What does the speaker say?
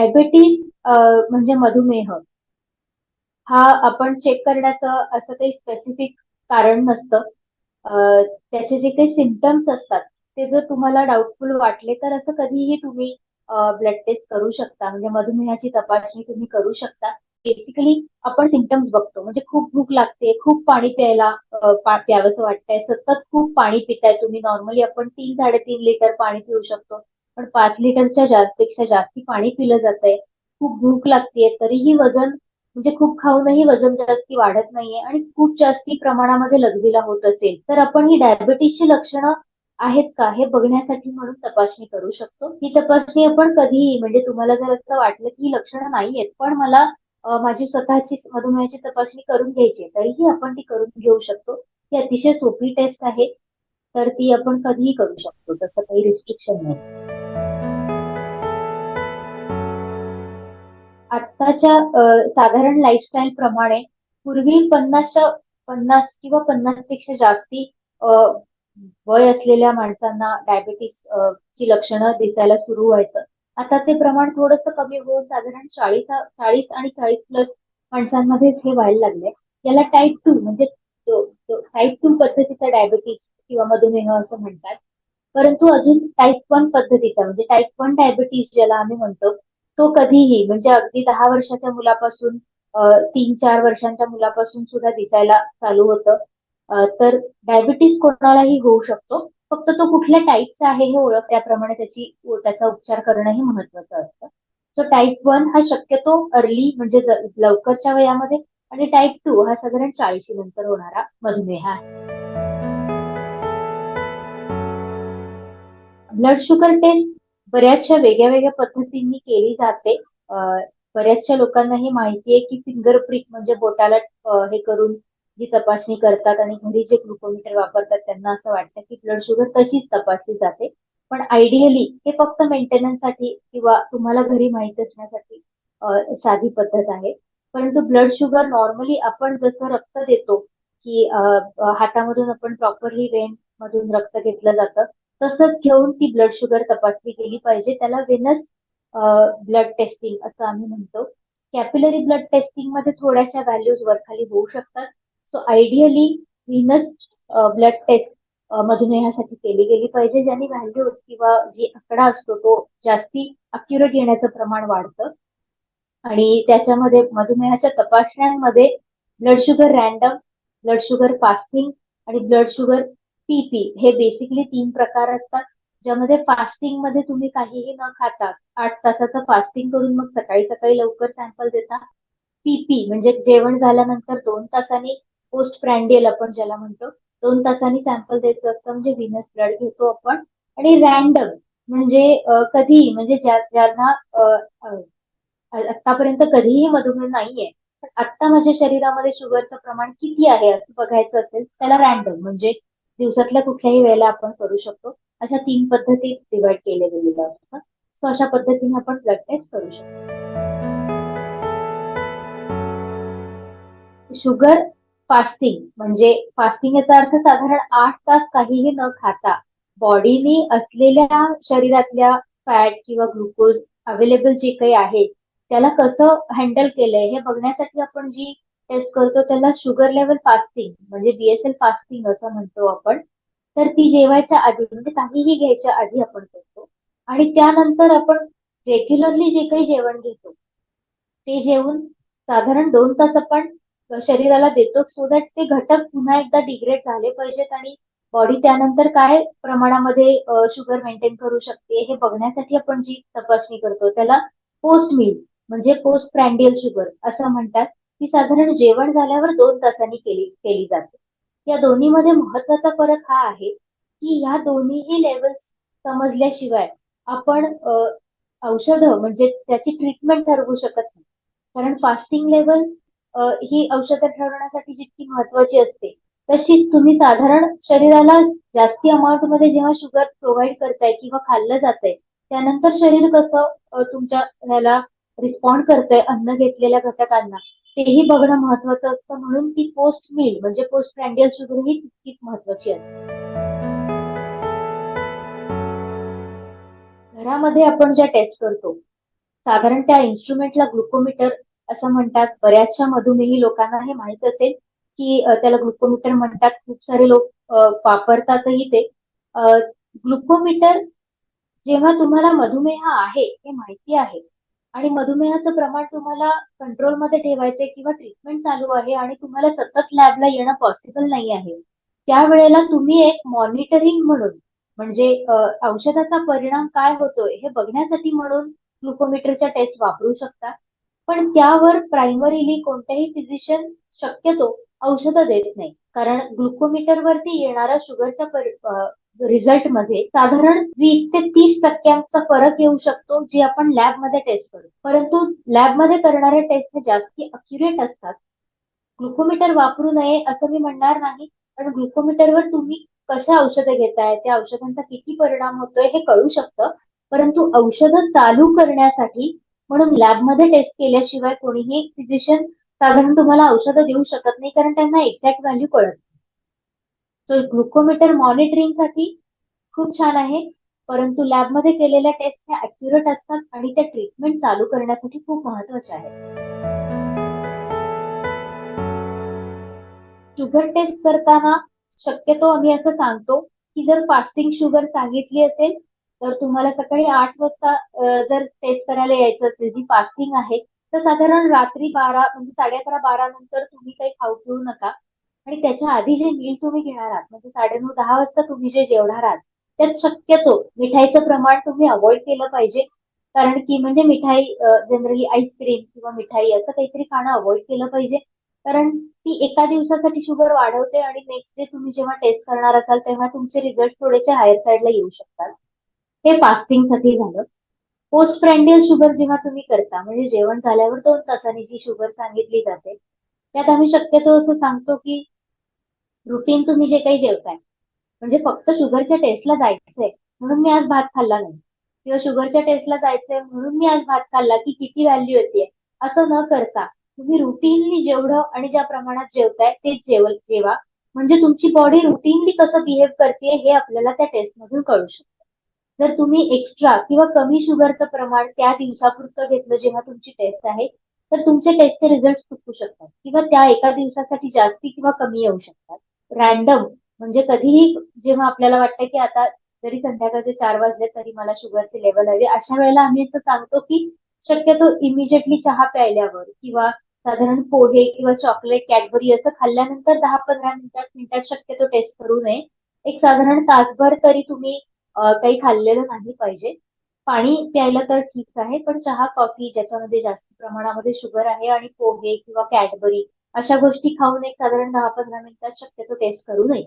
Diabetes म्हणजे मधुमेह. हा आपण चेक करण्याचं असं काही स्पेसिफिक कारण नसतं. त्याचे जे काही सिमटम्स असतात ते जर तुम्हाला डाऊटफुल वाटले तर असं कधीही तुम्ही ब्लड टेस्ट करू शकता. म्हणजे मधुमेहाची तपासणी तुम्ही करू शकता. बेसिकली आपण सिमटम्स बघतो. म्हणजे खूप भूक लागते खूप पाणी प्यायला प्यावंसं वाटतंय. सतत खूप पाणी पिताय तुम्ही. नॉर्मली आपण तीन साडेतीन लिटर पाणी पिऊ शकतो. पण पाच लिटरच्या जास्त पेक्षा जास्ती पाणी पिलं जातंय. खूप भूक लागतेय तरीही वजन म्हणजे खूप खाऊनही वजन जास्ती वाढत नाहीये आणि खूप जास्ती प्रमाणामध्ये लघवीला होत असेल तर आपण ही डायबिटीसची लक्षणं आहेत का हे बघण्यासाठी म्हणून तपासणी करू शकतो. ही तपासणी आपण कधीही म्हणजे तुम्हाला जर असं वाटलं की ही लक्षणं नाहीयेत पण मला माझी स्वतःची मधुमेहाची तपासणी करून घ्यायची तरीही आपण ती करून घेऊ शकतो. ही अतिशय सोपी टेस्ट आहे तर ती आपण कधीही करू शकतो तसं काही रिस्ट्रिक्शन नाही. आत्ताच्या साधारण लाईफस्टाईल प्रमाणे पूर्वी पन्नासच्या पन्नास किंवा पन्नासपेक्षा जास्ती वय असलेल्या माणसांना डायबिटीस ची लक्षणं दिसायला सुरू व्हायचं. आता ते प्रमाण थोडस कमी होऊन साधारण चाळीस चाळीस आणि चाळीस प्लस माणसांमध्येच हे व्हायला लागले. याला टाईप टू म्हणजे टाईप टू पद्धतीचा डायबिटीस किंवा मधुमेह असं म्हणतात. परंतु अजून टाईप वन पद्धतीचा म्हणजे टाईप वन डायबिटीस ज्याला आम्ही म्हणतो तो कधीही म्हणजे अगदी दहा वर्षाच्या मुलापासून तीन चार वर्षांच्या मुलापासून सुद्धा दिसायला चालू होतं. तर डायबिटीस कोणालाही होऊ शकतो. फक्त तो कुठल्या टाईपचा आहे हे ओळख त्याप्रमाणे त्याची त्याचा उपचार करणंही महत्वाचं असतं. सो टाईप वन हा शक्यतो अर्ली म्हणजे लवकरच्या वयामध्ये आणि टाईप टू हा साधारण चाळीशी नंतर होणारा मधुमेह आहे. ब्लड शुगर टेस्ट बऱ्याचशा वेगळ्या वेगळ्या पद्धतींनी केली जाते. बऱ्याचशा लोकांना ही माहिती आहे की फिंगर प्रिंट म्हणजे बोटाला हे करून जी तपासणी करतात आणि घरी जे ग्लुकोमीटर वापरतात त्यांना असं वाटतं की ब्लड शुगर तशीच तपासली जाते. पण आयडियली हे फक्त मेंटेनन्ससाठी किंवा तुम्हाला घरी माहीत असण्यासाठी साधी पद्धत आहे. परंतु ब्लड शुगर नॉर्मली आपण जसं रक्त देतो की हातामधून आपण प्रॉपरली वेन मधून रक्त घेतलं जातं तसंच घेऊन ती ब्लड शुगर तपासली गेली पाहिजे. त्याला वेनस ब्लड टेस्टिंग असं आम्ही म्हणतो. कॅपिलरी ब्लड टेस्टिंगमध्ये थोड्याशा व्हॅल्यूज वरखाली होऊ शकतात. So ideally venous blood test मधुमेहासाठी केली गेली पाहिजे. ज्याने व्हॅल्यूज किंवा जी आकडा असतो तो जास्ती अक्युरेट येण्याचं प्रमाण वाढतं. आणि त्याच्यामध्ये मधुमेहाच्या तपासण्यांमध्ये blood sugar random blood sugar fasting आणि ब्लड शुगर पीपी हे बेसिकली तीन प्रकार असतात ज्यामध्ये फास्टिंगमध्ये तुम्ही काहीही न खाता आठ तासाचं फास्टिंग करून मग सकाळी सकाळी लवकर सॅम्पल देता. पीपी म्हणजे जेवण झाल्यानंतर दोन तासांनी पोस्ट प्रँडियल आपण ज्याला म्हणतो दोन तासांनी सॅम्पल द्यायचं असतं म्हणजे व्हिनस ब्लड घेतो आपण. आणि रॅन्डम म्हणजे कधी म्हणजे ज्यांना आतापर्यंत कधीही मधुमेह नाहीये पण आता माझ्या शरीरामध्ये शुगरचं प्रमाण किती आहे असं बघायचं असेल त्याला रॅन्डम म्हणजे दिवसातल्या कुठल्याही वेळेला आपण करू शकतो. अशा तीन पद्धती डिवाइड केले गेलेले असतात. सो अशा पद्धतीने आपण ब्लड टेस्ट करू शकतो. शुगर फास्टिंग म्हणजे फास्टिंग याचा अर्थ साधारण आठ तास काहीही न खाता बॉडीने असलेल्या शरीरातल्या फॅट किंवा ग्लुकोज अवेलेबल जे काही आहे त्याला कसं हँडल केलंय हे बघण्यासाठी आपण जी टेस्ट करतो त्याला शुगर लेवल फास्टिंग म्हणजे बीएसएल फास्टिंग असं म्हणतो आपण. तर ती जेवायच्या आधी म्हणजे काहीही घ्यायच्या आधी आपण करतो. आणि त्यानंतर आपण रेग्युलरली जे काही जेवण घेतो ते जेवून साधारण दोन तास आपण शरीराला देतो सो दॅट ते घटक पुन्हा एकदा डिग्रेड झाले पाहिजेत आणि बॉडी त्यानंतर काय प्रमाणामध्ये शुगर मेंटेन करू शकते हे बघण्यासाठी आपण जी तपासणी करतो त्याला पोस्ट मील म्हणजे पोस्ट प्रँडियल शुगर असं म्हणतात. ती साधारण जेवण झाल्यावर दोन तासांनी केली केली जाते. या दोन्हीमध्ये महत्त्वाचा फरक हा आहे की या दोन्हीही लेवल्स समजल्याशिवाय आपण औषधं म्हणजे त्याची ट्रीटमेंट ठरवू शकत नाही. कारण फास्टिंग लेवल ही औषधं ठरवण्यासाठी जितकी महत्वाची असते तशीच तुम्ही साधारण शरीराला जास्ती अमाऊंटमध्ये जेव्हा शुगर प्रोव्हाइड करताय किंवा खाल्लं जातंय त्यानंतर शरीर कसं तुमच्या ह्याला रिस्पॉन्ड करतंय अन्न घेतलेल्या घटकांना तेही बघणं महत्वाचं असतं म्हणून ती पोस्ट मील म्हणजे पोस्ट प्रँडियल शुगर ही तितकीच महत्वाची असते. घरामध्ये आपण ज्या टेस्ट करतो साधारण त्या इन्स्ट्रुमेंटला ग्लुकोमीटर असं म्हणतात. बऱ्याचशा मधुमेही लोकांना हे माहीत असेल की त्याला ग्लुकोमीटर म्हणतात. खूप सारे लोक वापरतातही ते. ग्लुकोमीटर जेव्हा तुम्हाला मधुमेह आहे हे माहिती आहे आणि मधुमेहाचं प्रमाण तुम्हाला कंट्रोलमध्ये ठेवायचंय किंवा ट्रीटमेंट चालू आहे आणि तुम्हाला सतत लॅबला येणं पॉसिबल नाही आहे. त्यावेळेला तुम्ही एक मॉनिटरिंग म्हणून म्हणजे औषधाचा परिणाम काय होतोय हे बघण्यासाठी म्हणून ग्लुकोमीटरच्या टेस्ट वापरू शकता. पण त्यावर प्रायमरीली कोणत्याही फिजिशियन शक्यतो औषधं देत नाही. कारण ग्लुकोमीटर वरती येणारा शुगरच्या रिझल्टमध्ये साधारण वीस ते तीस टक्क्यांचा फरक येऊ शकतो जे आपण लॅबमध्ये टेस्ट करू. परंतु लॅबमध्ये करणारे टेस्ट हे जास्त अक्युरेट असतात. ग्लुकोमीटर वापरू नये असं मी म्हणणार नाही पण ग्लुकोमीटरवर तुम्ही कशा औषधं घेताय त्या औषधांचा किती परिणाम होतोय हे कळू शकतं. परंतु औषधं चालू करण्यासाठी म्हणून लॅबमध्ये टेस्ट केल्याशिवाय कोणीही फिजिशियन साधारण तुम्हाला औषधं देऊ शकत नाही कारण त्यांना एक्झॅक्ट व्हॅल्यू कळत नाही. तर ग्लुकोमीटर मॉनिटरिंगसाठी खूप छान आहे. परंतु लॅबमध्ये केलेल्या टेस्ट ह्या अॅक्युरेट असतात आणि त्या ट्रीटमेंट चालू करण्यासाठी खूप महत्त्वाच्या आहेत शुगर टेस्ट करताना शक्यतो आम्ही असं सांगतो की जर फास्टिंग शुगर सांगितली असेल तर तुम्हाला सकाळी आठ वाजता जर टेस्ट करायला यायचं असेल जी फास्टिंग आहे तर साधारण रात्री बारा म्हणजे साडे अकरा बारा नंतर तुम्ही काही खाऊ पिऊ नका. आणि त्याच्या आधी जे मील तुम्ही घेणार आहात म्हणजे साडेनऊ दहा वाजता तुम्ही जे जेवणार आहात त्यात शक्यतो मिठाईचं प्रमाण तुम्ही अवॉइड केलं पाहिजे. कारण की म्हणजे मिठाई जनरली आईस्क्रीम किंवा मिठाई असं काहीतरी खाणं अवॉइड केलं पाहिजे. कारण ती एका दिवसासाठी शुगर वाढवते आणि नेक्स्ट डे तुम्ही जेव्हा टेस्ट करणार असाल तेव्हा तुमचे रिझल्ट थोडेसे हायर साईडला येऊ शकतात. हे फास्टिंगसाठी झालं. पोस्ट प्रँडियल शुगर जेव्हा तुम्ही करता म्हणजे जेवण झाल्यावर दोन तासांनी जी शुगर सांगितली जाते त्यात आम्ही शक्यतो असं सांगतो की रुटीन तुम्ही जे काही जेवताय. म्हणजे फक्त शुगरच्या टेस्टला जायचंय म्हणून मी आज भात खाल्ला नाही. किंवा शुगरच्या टेस्टला जायचंय म्हणून मी आज भात खाल्ला की किती व्हॅल्यू येते असं न करता तुम्ही रुटीनली जेवढं आणि ज्या प्रमाणात जेवताय तेच जेव जेवा. म्हणजे तुमची बॉडी रुटीनली कसं बिहेव करते हे आपल्याला त्या टेस्टमधून कळू शकतं. जर तुम्ही एक्स्ट्रा किंवा कमी शुगरचं प्रमाण त्या दिवसापुरतं घेतलं जेव्हा तुमची टेस्ट आहे तर तुमचे टेस्टचे रिझल्ट चुकू शकतात. किंवा त्या एका दिवसासाठी जास्ती किंवा कमी येऊ शकतात. रॅन्डम म्हणजे कधीही जेव्हा आपल्याला वाटतं की आता जरी संध्याकाळचे चार वाजले तरी मला शुगरचे लेवल हवे अशा वेळेला आम्ही असं सांगतो की शक्यतो इमिजिएटली चहा प्यायल्यावर किंवा साधारण पोहे किंवा चॉकलेट कॅडबरी असं खाल्ल्यानंतर दहा पंधरा मिनिटात मिनिटात शक्यतो टेस्ट करू नये. एक साधारण तासभर तरी तुम्ही काही खाल्लेलं नाही पाहिजे. पाणी प्यायला तर ठीक आहे पण चहा कॉफी ज्याच्यामध्ये जास्त प्रमाणामध्ये शुगर आहे आणि पोहे किंवा कॅडबरी अशा गोष्टी खाऊन एक साधारण दहा पंधरा मिनिटात शक्यतो टेस्ट करू नये.